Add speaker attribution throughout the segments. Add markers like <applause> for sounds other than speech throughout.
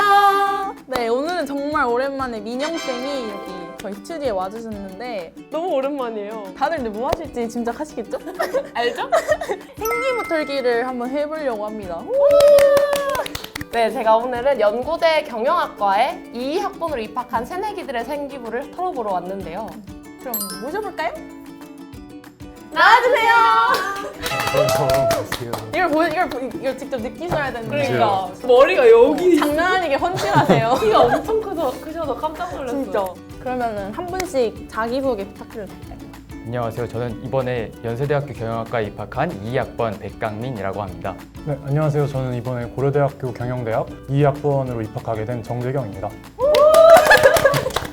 Speaker 1: 안녕하세요. 네, 오늘은 정말 오랜만에 민영쌤이 여기 저희 스튜디오에 와주셨는데
Speaker 2: 너무 오랜만이에요.
Speaker 1: 다들 근데 뭐 하실지 짐작하시겠죠? <laughs>
Speaker 2: 알죠? <laughs>
Speaker 1: 생기부 털기를 한번 해보려고 합니다.
Speaker 2: 네, 제가 오늘은 연고대 경영학과에 2학번으로 입학한 새내기들의 생기부를 털어보러 왔는데요.
Speaker 1: 그럼 모셔볼까요?
Speaker 2: 나와주세요!
Speaker 3: 안녕하세요.
Speaker 1: 이걸 보 이걸 보, 이걸 직접 느끼셔야 되는데
Speaker 2: 그러니까 머리가 여기
Speaker 1: 장난 아니게 헌칠하세요.
Speaker 2: 키가 엄청 커서 크셔서 깜짝 놀랐어요.
Speaker 1: 진짜. 그러면은 한 분씩 자기 소개 부탁드려도 될까요?
Speaker 3: 안녕하세요. 저는 이번에 연세대학교 경영학과에 입학한 2학번 백강민이라고 합니다.
Speaker 4: 네, 안녕하세요. 저는 이번에 고려대학교 경영대학 2학번으로 입학하게 된 정재경입니다.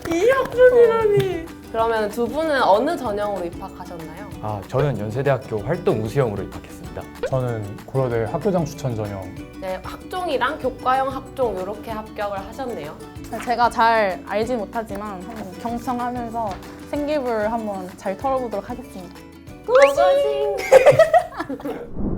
Speaker 2: 2학번이라니. 그러면 두 분은 어느 전형으로 입학하셨나요?
Speaker 3: 아, 저는 연세대학교 활동 우수형으로 입학했 습니다.
Speaker 4: 저는 고려대 학교장 추천 전형
Speaker 2: 네, 학종이랑 교과형 학종 이렇게 합격을 하셨네요.
Speaker 1: 제가 잘 알지 못하지만 한번 경청하면서 생기부를 한번 잘 털어보도록 하겠습니다.
Speaker 2: 고고싱! <laughs> <laughs>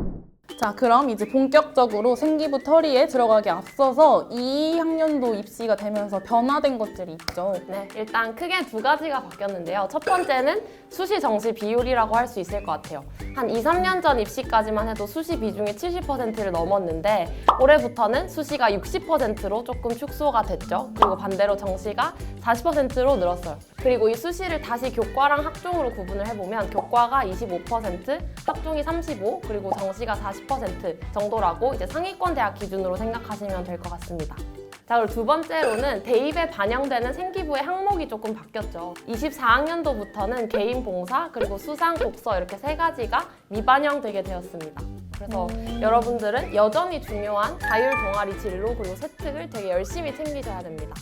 Speaker 1: 자, 그럼 이제 본격적으로 생기부 털이에 들어가기 앞서서 2학년도 입시가 되면서 변화된 것들이 있죠.
Speaker 2: 네, 일단 크게 두 가지가 바뀌었는데요. 첫 번째는 수시 정시 비율이라고 할 수 있을 것 같아요. 한 2, 3년 전 입시까지만 해도 수시 비중이 70%를 넘었는데 올해부터는 수시가 60%로 조금 축소가 됐죠. 그리고 반대로 정시가 40%로 늘었어요. 그리고 이 수시를 다시 교과랑 학종으로 구분을 해보면 교과가 25%, 학종이 35, 그리고 정시가 40% 정도라고 이제 상위권 대학 기준으로 생각하시면 될 것 같습니다. 자, 그리고 두 번째로는 대입에 반영되는 생기부의 항목이 조금 바뀌었죠. 24학년도부터는 개인 봉사, 그리고 수상, 독서 이렇게 세 가지가 미반영되게 되었습니다. 그래서 여러분들은 여전히 중요한 자율 동아리 진로 그리고 세특을 되게 열심히 챙기셔야 됩니다.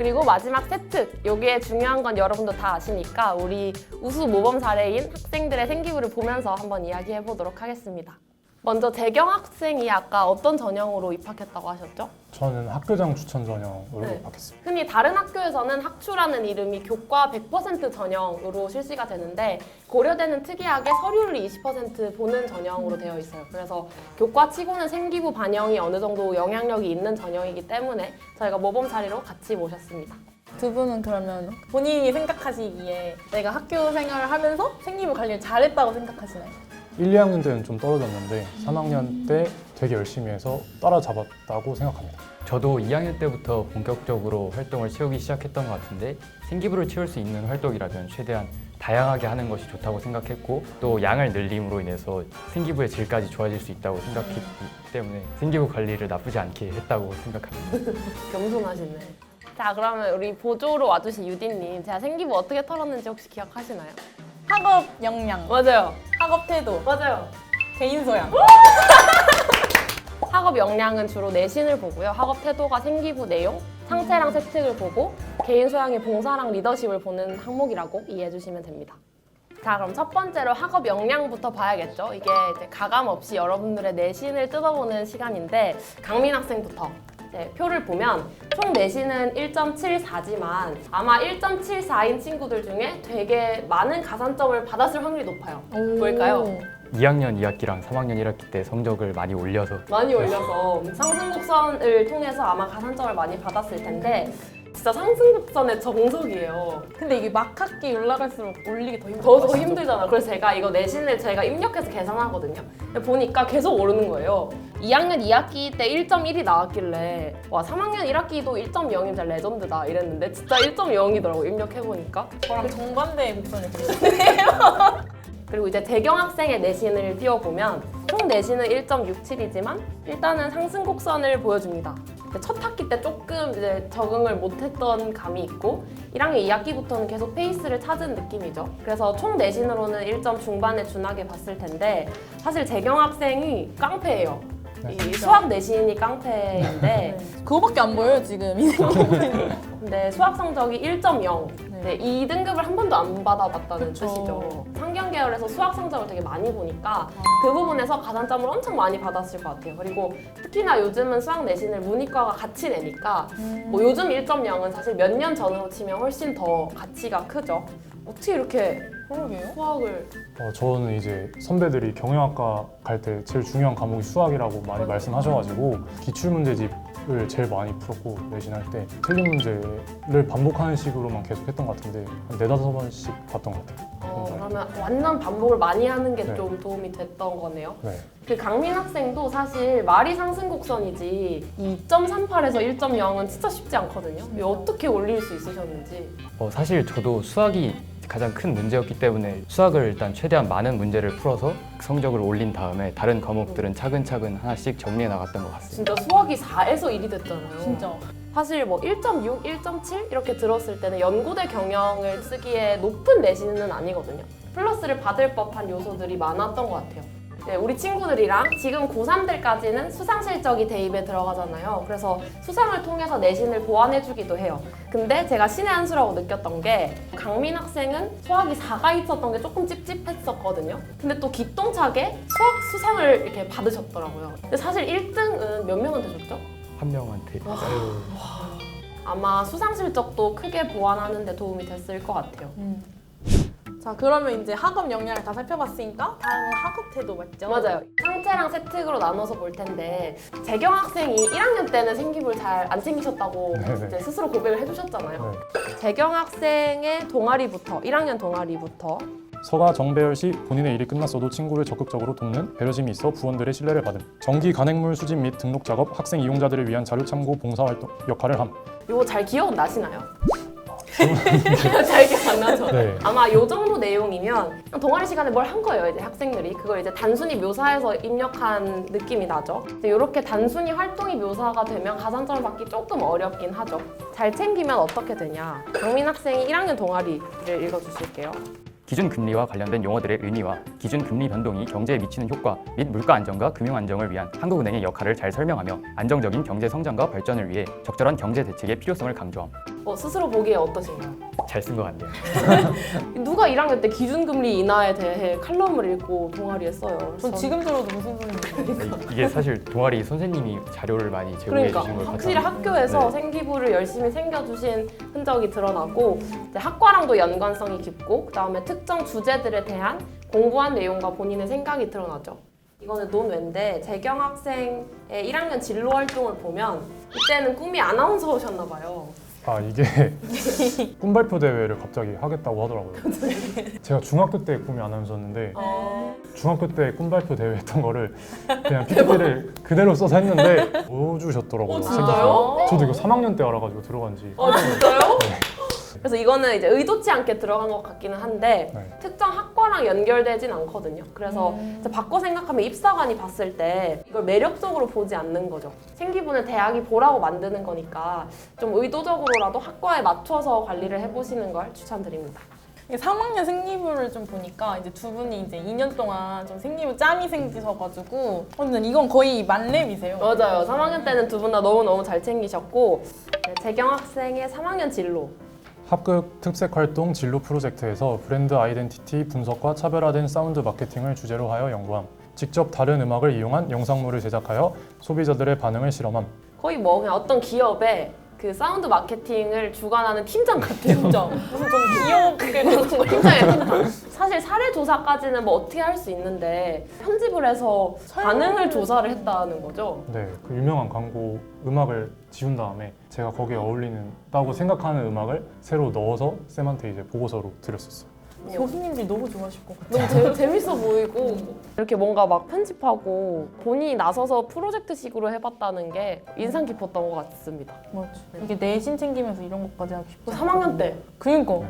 Speaker 2: 그리고 마지막 세특, 여기에 중요한 건 여러분도 다 아시니까 우리 우수 모범 사례인 학생들의 생기부를 보면서 한번 이야기해 보도록 하겠습니다. 먼저 재경 학생이 아까 어떤 전형으로 입학했다고 하셨죠?
Speaker 4: 저는 학교장 추천 전형으로
Speaker 2: 네.
Speaker 4: 입학했습니다.
Speaker 2: 흔히 다른 학교에서는 학추라는 이름이 교과 100% 전형으로 실시가 되는데 고려대는 특이하게 서류를 20% 보는 전형으로 되어 있어요. 그래서 교과 치고는 생기부 반영이 어느 정도 영향력이 있는 전형이기 때문에 저희가 모범 사례로 같이 모셨습니다.
Speaker 1: 두 분은 그러면 본인이 생각하시기에 내가 학교 생활을 하면서 생기부 관리를 잘했다고 생각하시나요?
Speaker 4: 1, 2학년 때는 좀 떨어졌는데 3학년 때 되게 열심히 해서 따라잡았다고 생각합니다.
Speaker 3: 저도 2학년 때부터 본격적으로 활동을 채우기 시작했던 것 같은데 생기부를 채울 수 있는 활동이라면 최대한 다양하게 하는 것이 좋다고 생각했고 또 양을 늘림으로 인해서 생기부의 질까지 좋아질 수 있다고 생각했기 때문에 생기부 관리를 나쁘지 않게 했다고 생각합니다. <laughs>
Speaker 2: 겸손하시네. 자, 그러면 우리 보조로 와주신 유디님, 제가 생기부 어떻게 털었는지 혹시 기억하시나요?
Speaker 1: 학업 역량,
Speaker 2: 맞아요.
Speaker 1: 학업 태도,
Speaker 2: 맞아요.
Speaker 1: 개인 소양. <laughs>
Speaker 2: 학업 역량은 주로 내신을 보고요. 학업 태도가 생기부 내용, 상태랑 세특을 보고 개인 소양의 봉사랑 리더십을 보는 항목이라고 이해해 주시면 됩니다. 자, 그럼 첫 번째로 학업 역량부터 봐야겠죠. 이게 이제 가감 없이 여러분들의 내신을 뜯어보는 시간인데 강민 학생부터 이제 표를 보면 총 내신은 1.74지만 아마 1.74인 친구들 중에 되게 많은 가산점을 받았을 확률이 높아요. 뭘까요?
Speaker 3: 2학년 2학기랑 3학년 1학기 때 성적을 많이 올려서
Speaker 2: 많이 올려서 상승곡선을 통해서 아마 가산점을 많이 받았을 텐데 진짜 상승 곡선의 정석이에요.
Speaker 1: 근데 이게 막 학기 올라갈수록 올리기 더 힘들어.
Speaker 2: 더, 더 힘들잖아. 그래서 제가 이거 내신을 제가 입력해서 계산하거든요. 근데 보니까 계속 오르는 거예요. 2학년 2학기 때 1.1이 나왔길래 와 3학년 1학기도 1.0이면 진짜 레전드다 이랬는데 진짜 1.0이더라고 입력해보니까.
Speaker 1: 저랑 정반대의 곡선을 보여요. <laughs>
Speaker 2: 그리고 이제 재경 학생의 내신을 띄워보면 총 내신은 1.67이지만 일단은 상승 곡선을 보여줍니다. 근데 첫 학기 때 조금 이제 적응을 못했던 감이 있고 1학년 2학기부터는 계속 페이스를 찾은 느낌이죠. 그래서 총 내신으로는 1점 중반에 준하게 봤을 텐데 사실 재경 학생이 깡패예요.
Speaker 4: 네,
Speaker 2: 이 수학 내신이 깡패인데
Speaker 1: 그거밖에 안 보여요 지금 이. <laughs>
Speaker 2: 근데 수학 성적이 1.0. 네, 이 등급을 한 번도 안 받아봤다는
Speaker 1: 그쵸.
Speaker 2: 뜻이죠. 상경 계열에서 수학 성적을 되게 많이 보니까 그 부분에서 가산점을 엄청 많이 받았을 것 같아요. 그리고 특히나 요즘은 수학 내신을 문이과가 같이 내니까 뭐 요즘 1.0은 사실 몇 년 전으로 치면 훨씬 더 가치가 크죠. 어떻게 이렇게
Speaker 1: 그러게요.
Speaker 2: 수학을
Speaker 4: 어, 저는 이제 선배들이 경영학과 갈 때 제일 중요한 과목이 수학이라고 많이. 말씀하셔가지고 기출문제집 문제를 제일 많이 풀었고 내신할 때 틀린 문제를 반복하는 식으로만 계속 했던 것 같은데 한 네다섯 번씩 봤던 것 같아요.
Speaker 2: 어,
Speaker 4: 혼자.
Speaker 2: 그러면 완전 반복을 많이 하는 게
Speaker 4: 네.
Speaker 2: 좀 도움이 됐던 거네요.
Speaker 4: 네.
Speaker 2: 그 강민 학생도 사실 말이 상승 곡선이지 2.38에서 1.0은 진짜 쉽지 않거든요. 이거 어떻게 올릴 수 있으셨는지.
Speaker 3: 어, 사실 저도 수학이 가장 큰 문제였기 때문에 수학을 일단 최대한 많은 문제를 풀어서 성적을 올린 다음에 다른 과목들은 차근차근 하나씩 정리해 나갔던 것 같습니다.
Speaker 2: 진짜 수학이 4에서 1이 됐잖아요.
Speaker 1: 진짜.
Speaker 2: 사실 뭐 1.6, 1.7 이렇게 들었을 때는 연구대 경영을 쓰기에 높은 내신은 아니거든요. 플러스를 받을 법한 요소들이 많았던 것 같아요. 네, 우리 친구들이랑 지금 고3들까지는 수상 실적이 대입에 들어가잖아요. 그래서 수상을 통해서 내신을 보완해주기도 해요. 근데 제가 신의 한 수라고 느꼈던 게 강민 학생은 수학이 4가 있었던 게 조금 찝찝했었거든요. 근데 또 기똥차게 수학 수상을 이렇게 받으셨더라고요. 근데 사실 1등은 몇 명한테 줬죠?
Speaker 3: 한 명한테
Speaker 2: 아마 수상 실적도 크게 보완하는 데 도움이 됐을 것 같아요.
Speaker 1: 음. 자 그러면 이제 학업 역량을 다 살펴봤으니까 다음은 학업 태도 맞죠?
Speaker 2: 맞아요. 상체랑 세특으로 나눠서 볼 텐데 재경 학생이 1학년 때는 생기부를 잘 안 챙기셨다고
Speaker 4: 네네. <laughs>
Speaker 2: 이제 스스로 고백을 해주셨잖아요.
Speaker 4: 네.
Speaker 2: 재경 학생의 동아리부터 1학년 동아리부터
Speaker 4: 서가 정배열 시 본인의 일이 끝났어도 친구를 적극적으로 돕는 배려심이 있어 부원들의 신뢰를 받음. 정기 간행물 수집 및 등록 작업, 학생 이용자들을 위한 자료 참고 봉사 활동 역할을 함.
Speaker 2: 이거 잘 기억 나시나요? <laughs> 잘 기억 안 나죠?
Speaker 4: 네.
Speaker 2: 아마 요 정도 내용이면 동아리 시간에 뭘 한 거예요, 이제 학생들이. 그걸 이제 단순히 묘사해서 입력한 느낌이 나죠. 이렇게 단순히 활동이 묘사가 되면 가산점을 받기 조금 어렵긴 하죠. 잘 챙기면 어떻게 되냐. 강민 학생이 1학년 동아리를 읽어주실게요.
Speaker 3: 기준 금리와 관련된 용어들의 의미와 기준 금리 변동이 경제에 미치는 효과 및 물가 안정과 금융 안정을 위한 한국은행의 역할을 잘 설명하며 안정적인 경제 성장과 발전을 위해 적절한 경제 대책의 필요성을 강조함.
Speaker 2: 어, 스스로 보기에 어떠신가요?
Speaker 3: 잘 쓴 것 같네요. <laughs>
Speaker 2: 누가 1학년 때 기준금리 인하에 대해 칼럼을 읽고 동아리에 써요.
Speaker 1: 전 지금 들어도 무슨 소리인지
Speaker 3: 이게 사실 동아리 선생님이 자료를 많이 제공해
Speaker 2: 그러니까
Speaker 3: 주신 걸
Speaker 2: 확실히. 학교에서
Speaker 3: 네.
Speaker 2: 생기부를 열심히 챙겨주신 흔적이 드러나고 이제 학과랑도 연관성이 깊고 그다음에 특정 주제들에 대한 공부한 내용과 본인의 생각이 드러나죠. 이거는 논외인데 재경 학생의 1학년 진로 활동을 보면 이때는 꿈이 아나운서셨나 봐요.
Speaker 4: 아 이게 <laughs> 꿈 발표 대회를 갑자기 하겠다고 하더라고요. <laughs> 제가 중학교 때 꿈이 아나운서였는데 중학교 때 꿈 발표 대회 했던 거를 <laughs> 그냥 PPT를 그대로 써서 했는데 보여주셨더라고요.
Speaker 2: 어, 진짜요?
Speaker 4: 저도 이거 3학년 때 알아가지고 들어간지.
Speaker 2: 어 진짜요? 그래서 이거는 이제 의도치 않게 들어간 것 같기는 한데
Speaker 4: 네.
Speaker 2: 특정 학과랑 연결되진 않거든요. 그래서 이제 바꿔 생각하면 입사관이 봤을 때 이걸 매력적으로 보지 않는 거죠. 생기부는 대학이 보라고 만드는 거니까 좀 의도적으로라도 학과에 맞춰서 관리를 해보시는 걸 추천드립니다.
Speaker 1: 3학년 생기부를 좀 보니까 이제 두 분이 이제 2년 동안 좀 생기부 짬이 생기셔가지고 어, 근데 이건 거의 만렙이세요.
Speaker 2: 맞아요. 3학년 때는 두 분 다 너무너무 잘 챙기셨고 네, 재경 학생의 3학년 진로
Speaker 4: 합극 특색 활동 진로 프로젝트에서 브랜드 아이덴티티 분석과 차별화된 사운드 마케팅을 주제로 하여 연구함. 직접 다른 음악을 이용한 영상물을 제작하여 소비자들의 반응을 실험함.
Speaker 2: 거의 뭐 그냥 어떤 기업의 그 사운드 마케팅을 주관하는 팀장 같아요.
Speaker 1: 진짜 무슨 좀 귀엽게
Speaker 2: 팀장이에요, 팀장. 사실 사례 조사까지는 뭐 어떻게 할 수 있는데 편집을 해서 반응을 조사를 했다는 거죠.
Speaker 4: 네, 그 유명한 광고 음악을 지운 다음에 제가 거기에 어울리는다고 생각하는 음악을 새로 넣어서 쌤한테 이제 보고서로 드렸었어요.
Speaker 1: 교수님들이 너무 좋아하실 것 같아요.
Speaker 2: 너무 재, 재밌어 보이고 이렇게 뭔가 막 편집하고 본인이 나서서 프로젝트식으로 해봤다는 게 인상 깊었던 것 같습니다.
Speaker 1: 맞지. 이게 내신 챙기면서 이런 것까지 하고 싶어.
Speaker 2: 3학년 때
Speaker 1: 그니까.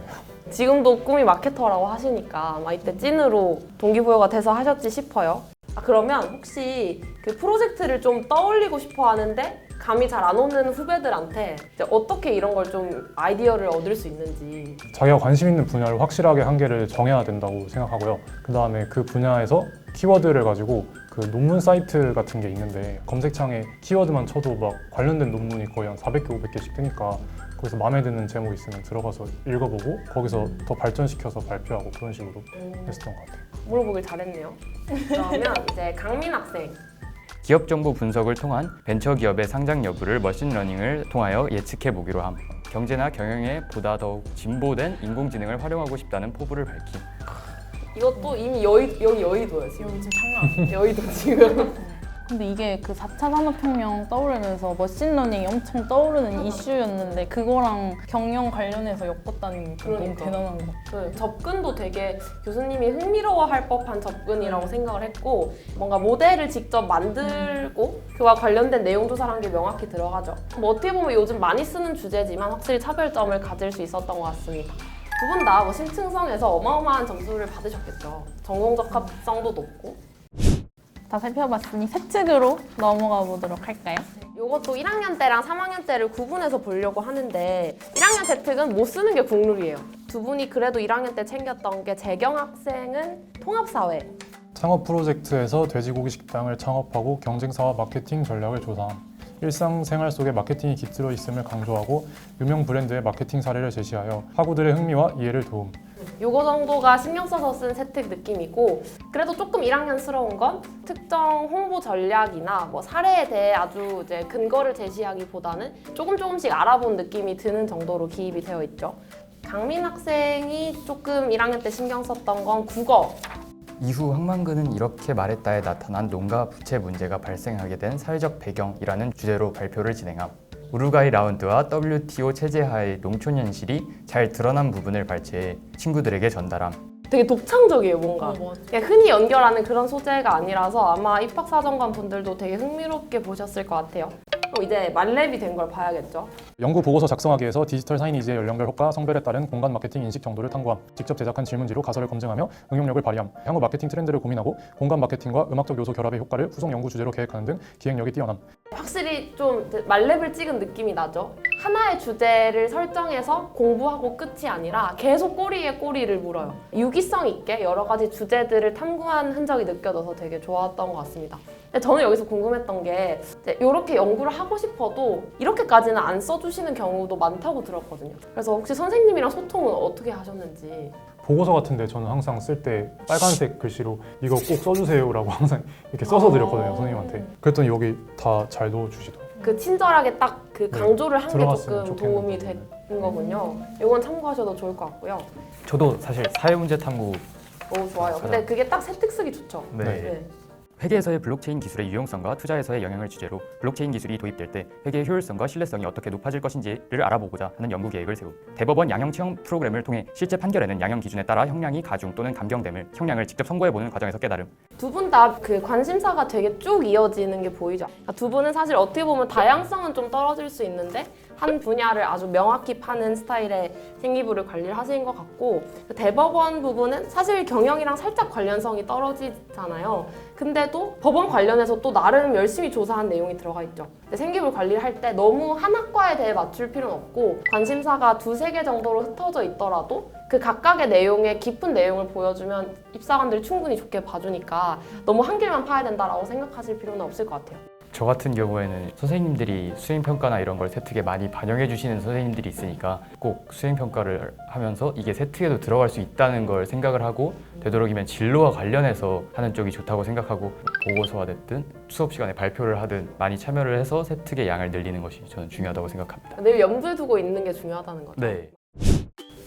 Speaker 2: 지금도 꿈이 마케터라고 하시니까 아마 이때 찐으로 동기부여가 돼서 하셨지 싶어요. 아, 그러면 혹시 그 프로젝트를 좀 떠올리고 싶어 하는데 감이 잘 안 오는 후배들한테 이제 어떻게 이런 걸 좀 아이디어를 얻을 수 있는지
Speaker 4: 자기가 관심 있는 분야를 확실하게 한계를 정해야 된다고 생각하고요. 그 다음에 그 분야에서 키워드를 가지고 그 논문 사이트 같은 게 있는데 검색창에 키워드만 쳐도 막 관련된 논문이 거의 한 400개, 500개씩 뜨니까 거기서 마음에 드는 제목 있으면 들어가서 읽어보고 거기서 더 발전시켜서 발표하고 그런 식으로 했었던 것 같아요.
Speaker 2: 물어보길 잘했네요. <laughs> 그러면 이제 강민 학생
Speaker 3: 기업 정보 분석을 통한 벤처 기업의 상장 여부를 머신러닝을 통하여 예측해 보기로 함. 경제나 경영에 보다 더욱 진보된 인공지능을 활용하고 싶다는 포부를 밝힘.
Speaker 2: 이것도 이미 여의, 여기 여의도예요 지금
Speaker 1: 여기 지금 장난.
Speaker 2: 여의도 지금
Speaker 1: 근데 이게 그 4차 산업혁명 떠오르면서 머신러닝이 엄청 떠오르는 이슈였는데 그거랑 경영 관련해서 엮었다는 게 너무
Speaker 2: 그러니까.
Speaker 1: 대단한 것 같아요.
Speaker 2: 네, 접근도 되게 교수님이 흥미로워할 법한 접근이라고 생각을 했고 뭔가 모델을 직접 만들고 그와 관련된 내용 조사를 한게 명확히 들어가죠. 뭐 어떻게 보면 요즘 많이 쓰는 주제지만 확실히 차별점을 가질 수 있었던 것 같습니다. 두 분 다 뭐 심층성에서 어마어마한 점수를 받으셨겠죠. 전공적 합성도 높고
Speaker 1: 다 살펴봤으니 세특으로 넘어가 보도록 할까요?
Speaker 2: 이것도 1학년 때랑 3학년 때를 구분해서 보려고 하는데 1학년 재특은 못 쓰는 게 국룰이에요. 두 분이 그래도 1학년 때 챙겼던 게 재경 학생은 통합사회
Speaker 4: 창업 프로젝트에서 돼지고기 식당을 창업하고 경쟁사와 마케팅 전략을 조사함. 일상생활 속에 마케팅이 깃들어 있음을 강조하고 유명 브랜드의 마케팅 사례를 제시하여 학우들의 흥미와 이해를 도움.
Speaker 2: 요거 정도가 신경 써서 쓴 세특 느낌이고 그래도 조금 1학년스러운 건 특정 홍보 전략이나 뭐 사례에 대해 아주 이제 근거를 제시하기보다는 조금 조금씩 알아본 느낌이 드는 정도로 기입이 되어 있죠. 강민 학생이 조금 1학년 때 신경 썼던 건 국어
Speaker 3: 이후 항만근은 이렇게 말했다에 나타난 농가 부채 문제가 발생하게 된 사회적 배경이라는 주제로 발표를 진행함. 우루과이 라운드와 WTO 체제 하의 농촌 현실이 잘 드러난 부분을 발췌해 친구들에게 전달함.
Speaker 2: 되게 독창적이에요 뭔가
Speaker 1: 어.
Speaker 2: 그냥 흔히 연결하는 그런 소재가 아니라서 아마 입학사정관 분들도 되게 흥미롭게 보셨을 것 같아요 그럼 이제 말렙이 된 걸 봐야겠죠
Speaker 4: 연구 보고서 작성하기 위해서 디지털 사이니지의 연령별 효과, 성별에 따른 공간 마케팅 인식 정도를 탐구함. 직접 제작한 질문지로 가설을 검증하며 응용력을 발휘함. 향후 마케팅 트렌드를 고민하고 공간 마케팅과 음악적 요소 결합의 효과를 후속 연구 주제로 계획하는 등 기획력이 뛰어남.
Speaker 2: 확실히 좀 말렙을 찍은 느낌이 나죠. 하나의 주제를 설정해서 공부하고 끝이 아니라 계속 꼬리에 꼬리를 물어요. 유기성 있게 여러 가지 주제들을 탐구한 흔적이 느껴져서 되게 좋았던 것 같습니다. 저는 여기서 궁금했던 게 이렇게 연구를 하고 싶어도 이렇게까지는 안 써주시는 경우도 많다고 들었거든요. 그래서 혹시 선생님이랑 소통은 어떻게 하셨는지
Speaker 4: 보고서 같은데 저는 항상 쓸 때 빨간색 글씨로 이거 꼭 써주세요라고 항상 이렇게 써서 드렸거든요 선생님한테. 그랬더니 여기 다 잘 넣어주시더라고요.
Speaker 2: 그 친절하게 딱그
Speaker 4: 네,
Speaker 2: 강조를 한 게
Speaker 4: 들어갔으면
Speaker 2: 조금
Speaker 4: 좋겠는
Speaker 2: 도움이
Speaker 4: 부분이네.
Speaker 2: 되는 거군요. 이건 참고하셔도 좋을 것 같고요.
Speaker 3: 저도 사실 사회문제 탐구
Speaker 2: 오 좋아요. 근데 그게 딱 세특 쓰기 좋죠.
Speaker 3: 네.
Speaker 2: 네.
Speaker 3: 회계에서의 블록체인 기술의 유용성과 투자에서의 영향을 주제로 블록체인 기술이 도입될 때 회계의 효율성과 신뢰성이 어떻게 높아질 것인지를 알아보고자 하는 연구 계획을 세움. 대법원 양형 체험 프로그램을 통해 실제 판결에는 양형 기준에 따라 형량이 가중 또는 감경됨을 형량을 직접 선고해보는 과정에서 깨달음.
Speaker 2: 두 분 다 그 관심사가 되게 쭉 이어지는 게 보이죠. 그러니까 두 분은 사실 어떻게 보면 다양성은 좀 떨어질 수 있는데 한 분야를 아주 명확히 파는 스타일의 생기부를 관리를 하시는 것 같고 그 대법원 부분은 사실 경영이랑 살짝 관련성이 떨어지잖아요. 근데도 법원 관련해서 또 나름 열심히 조사한 내용이 들어가 있죠. 생기부 관리를 할 때 너무 한 학과에 대해 맞출 필요는 없고 관심사가 두세 개 정도로 흩어져 있더라도 그 각각의 내용의 깊은 내용을 보여주면 입사관들이 충분히 좋게 봐주니까 너무 한 길만 파야 된다라고 생각하실 필요는 없을 것 같아요.
Speaker 3: 저 같은 경우에는 선생님들이 수행평가나 이런 걸 세특에 많이 반영해 주시는 선생님들이 있으니까 꼭 수행평가를 하면서 이게 세특에도 들어갈 수 있다는 걸 생각을 하고 되도록이면 진로와 관련해서 하는 쪽이 좋다고 생각하고 보고서가 됐든 수업 시간에 발표를 하든 많이 참여를 해서 세특의 양을 늘리는 것이 저는 중요하다고 생각합니다.
Speaker 2: 늘 염두에 두고 있는 게 중요하다는 거죠.
Speaker 3: 네.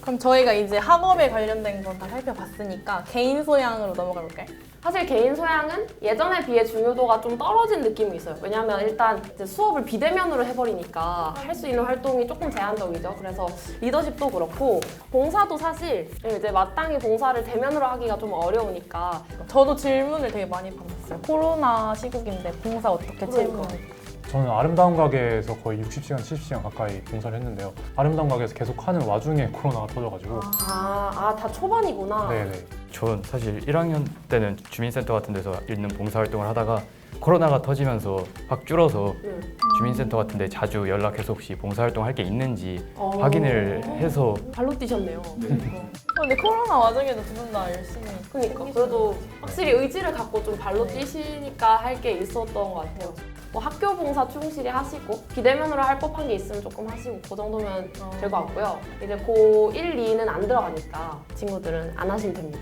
Speaker 1: 그럼 저희가 이제 학업에 관련된 건 다 살펴봤으니까 개인 소양으로 넘어가 볼까요?
Speaker 2: 사실 개인 소양은 예전에 비해 중요도가 좀 떨어진 느낌이 있어요. 왜냐하면 일단 이제 수업을 비대면으로 해버리니까 할 수 있는 활동이 조금 제한적이죠. 그래서 리더십도 그렇고 봉사도 사실 이제 마땅히 봉사를 대면으로 하기가 좀 어려우니까
Speaker 1: 저도 질문을 되게 많이 받았어요. 코로나 시국인데 봉사 어떻게 채우는
Speaker 4: 저는 아름다운 가게에서 거의 60시간, 70시간 가까이 봉사를 했는데요. 아름다운 가게에서 계속 하는 와중에 코로나가 터져가지고
Speaker 2: 아, 아, 다 초반이구나.
Speaker 4: 네네.
Speaker 3: 전 사실 1학년 때는 주민센터 같은 데서 있는 봉사활동을 하다가 코로나가 터지면서 확 줄어서
Speaker 2: 응.
Speaker 3: 주민센터 같은 데 자주 연락해서 혹시 봉사활동 할 게 있는지
Speaker 2: 어.
Speaker 3: 확인을 해서
Speaker 2: 발로 뛰셨네요.
Speaker 1: 근데 코로나 와중에도 두 분 다 열심히
Speaker 2: 그러니까 그래도 확실히 의지를 갖고 좀 발로 뛰시니까 할 게 있었던 것 같아요. 뭐 학교 봉사 충실히 하시고 비대면으로 할 법한 게 있으면 조금 하시고 그 정도면 될것 같고요. 이제 고 1, 2는 안 들어가니까 친구들은 안 하시면 됩니다.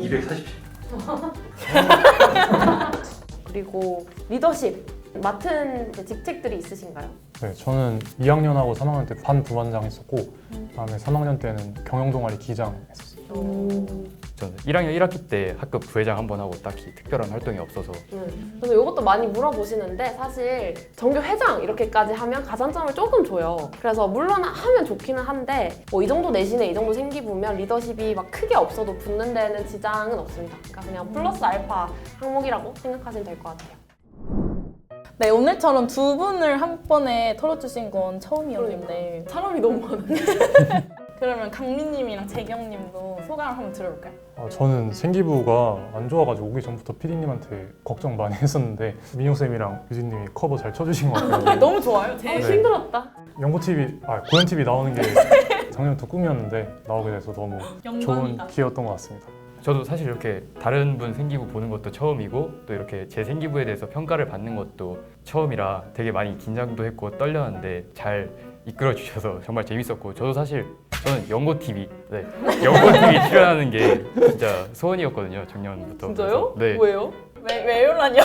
Speaker 3: 240. <laughs>
Speaker 2: 그리고 리더십 맡은 이제 직책들이 있으신가요?
Speaker 4: 네, 저는 2학년하고 3학년 때 반 부반장 했었고 그다음에 3학년 때는 경영 동아리 기장 했었어요.
Speaker 3: 저는 1학년 1학기 때 학급 부회장 한 번 하고 딱히 특별한 활동이 없어서
Speaker 2: 음. 그래서 이것도 많이 물어보시는데 사실 정교 회장 이렇게까지 하면 가산점을 조금 줘요. 그래서 물론 하면 좋기는 한데 뭐 이 정도 내신에 이 정도 생기부면 리더십이 막 크게 없어도 붙는 데는 지장은 없습니다. 그러니까 그냥 플러스 알파 항목이라고 생각하시면 될 것 같아요.
Speaker 1: 네, 오늘처럼 두 분을 한 번에 털어주신 건 처음이었는데
Speaker 2: 사람이 너무 많은데. <laughs>
Speaker 1: 그러면 강민님이랑 재경님도 소감을 한번 들어볼까요?
Speaker 4: 아, 저는 생기부가 안 좋아가지고 오기 전부터 PD님한테 걱정 많이 했었는데 민용 쌤이랑 유진님이 커버 잘 쳐주신 것 같아요.
Speaker 1: 너무 좋아요.
Speaker 2: 아,
Speaker 1: 제
Speaker 4: 네.
Speaker 2: 힘들었다.
Speaker 4: 연고 TV, 아 고현 TV 나오는 게 <laughs> 작년부터 꿈이었는데 나오게 돼서 너무 좋은
Speaker 1: 영광이다.
Speaker 4: 기회였던 것 같습니다.
Speaker 3: 저도 사실 이렇게 다른 분 생기부 보는 것도 처음이고 또 이렇게 제 생기부에 대해서 평가를 받는 것도 처음이라 되게 많이 긴장도 했고 떨렸는데 잘 이끌어 주셔서 정말 재밌었고 저도 사실 저는 연고 TV 네 연고 TV 출연하는 게 진짜 소원이었거든요 작년부터
Speaker 1: 진짜요?
Speaker 3: 그래서 네.
Speaker 1: 왜요? 왜, 왜요라뇨?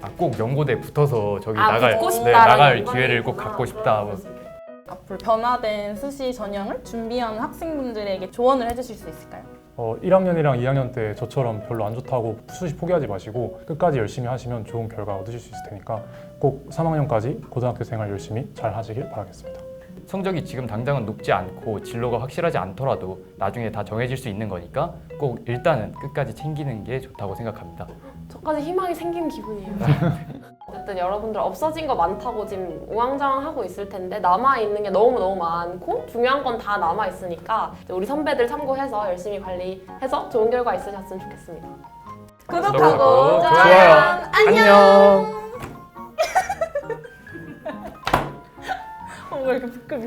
Speaker 3: 아, 꼭 연고대 붙어서 저기
Speaker 2: 아,
Speaker 3: 나갈
Speaker 2: 붙고
Speaker 3: 네,
Speaker 2: 싶다라는
Speaker 3: 나갈
Speaker 2: 욕망이
Speaker 3: 기회를 꼭
Speaker 2: 있구나.
Speaker 3: 갖고 싶다 뭐.
Speaker 1: 앞으로 변화된 수시 전형을 준비하는 학생분들에게 조언을 해주실 수 있을까요?
Speaker 4: 어, 1학년이랑 2학년 때 저처럼 별로 안 좋다고 수시 포기하지 마시고 끝까지 열심히 하시면 좋은 결과 얻으실 수 있을 테니까 꼭 3학년까지 고등학교 생활 열심히 잘 하시길 바라겠습니다.
Speaker 3: 성적이 지금 당장은 높지 않고 진로가 확실하지 않더라도 나중에 다 정해질 수 있는 거니까 꼭 일단은 끝까지 챙기는 게 좋다고 생각합니다.
Speaker 2: 저까지 희망이 생긴 기분이에요. <laughs> 어쨌든 여러분들 없어진 거 많다고 지금 우왕좌왕하고 있을 텐데 남아 있는 게 너무 너무 많고 중요한 건 다 남아 있으니까 우리 선배들 참고해서 열심히 관리해서 좋은 결과 있으셨으면 좋겠습니다.
Speaker 1: 구독하고 좋아요.
Speaker 3: 안녕. <laughs>
Speaker 1: 어, 왜 이렇게 부끄러워?